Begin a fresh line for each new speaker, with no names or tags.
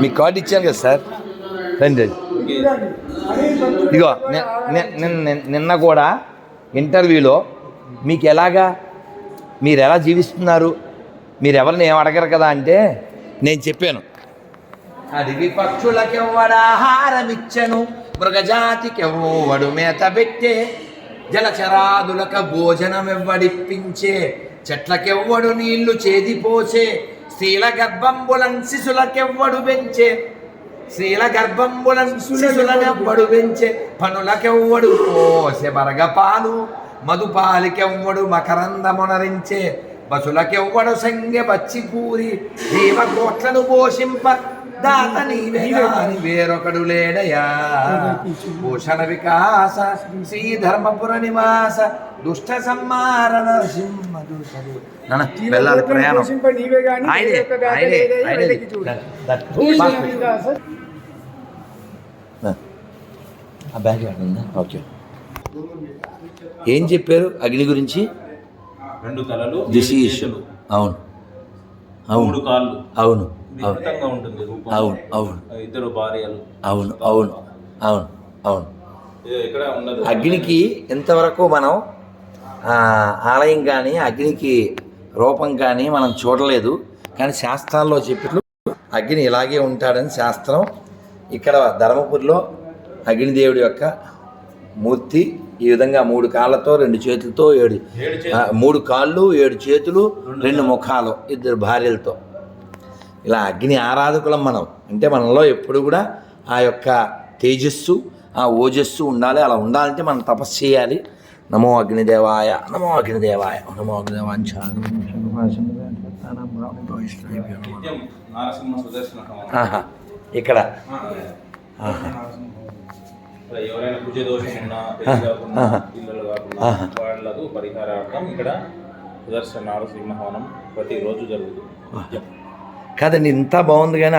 మీకు కార్డు ఇచ్చాను కదా సార్. రండి ఇదిగో నిన్న- కూడా ఇంటర్వ్యూలో మీకు ఎలాగా మీరు ఎలా జీవిస్తున్నారు మీరు ఎవరిని ఏం అడగరు కదా అంటే నేను చెప్పాను. అడవి పక్షులకెవ్వడాహారమిచ్చను మృగజాతికెవ్వడు మేత పెట్టే జలచరాదులక భోజనమెవ్వడిప్పించే చెట్లకెవ్వడు నీళ్ళు చేదిపోసే స్త్రీల గర్భంబులం శిశులకెవ్వడు పెంచే స్త్రీల గర్భంబులం శిశులనెవ్వడు పెంచే పనులకెవ్వడు పోసే బరగపాలు మధుపాలికెవ్వడు మకరందమునరించే? బసులకెవ్వడు సంగె బచ్చిపూరి జీవకోట్లను పోషింప దాత నీవే గాని వేరొకడు లేడయా భూషణ వికాస శ్రీ ధర్మపుర నివాస దుష్ట సంహార నరసింహ. నాన్న, వెళ్ళాలి ప్రయాణం. ఆయనే ఆయనే ఆయనే. దట్- దట్- ఆ బ్యాగ్ ఎక్కడ ఉందా? ఓకే. ఏం చెప్పారు అగ్ని గురించి?
రెండు తలలు
అవును.
మూడు
అవును
కాళ్ళు.
అవును. అవును. అవును అవును.
ఇద్దరు భార్యలు.
అవును అవును అవును అవును. అగ్నికి ఇంతవరకు మనం ఆలయం కానీ అగ్నికి రూపం కానీ మనం చూడలేదు. కానీ శాస్త్రాల్లో చెప్పినట్లు అగ్ని ఇలాగే ఉంటాడని శాస్త్రం ఇక్కడ ధర్మపురిలో అగ్నిదేవుడి యొక్క మూర్తి ఈ విధంగా మూడు కాళ్ళతో రెండు చేతులతో ఏడు మూడు కాళ్ళు ఏడు చేతులు రెండు ముఖాలు ఇద్దరు భార్యలతో. ఇలా అగ్ని ఆరాధకులం మనం అంటే మనలో ఎప్పుడు కూడా ఆ యొక్క తేజస్సు ఆ ఓజస్సు ఉండాలి అలా ఉండాలంటే మనం తపస్సు చేయాలి నమో అగ్నిదేవాయ నమో అగ్నిదేవాయ నమో. ఆహా, ఇక్కడ
ఎవరైనా కుజ దోషం ఉన్నా. పిల్లలు కాకుండా. వాళ్ళకు పరిహారార్థం ఇక్కడ సుదర్శన నారసింహ హవనం ప్రతిరోజు జరుగుతుంది.
కాదండి ఇంత బాగుంది కానీ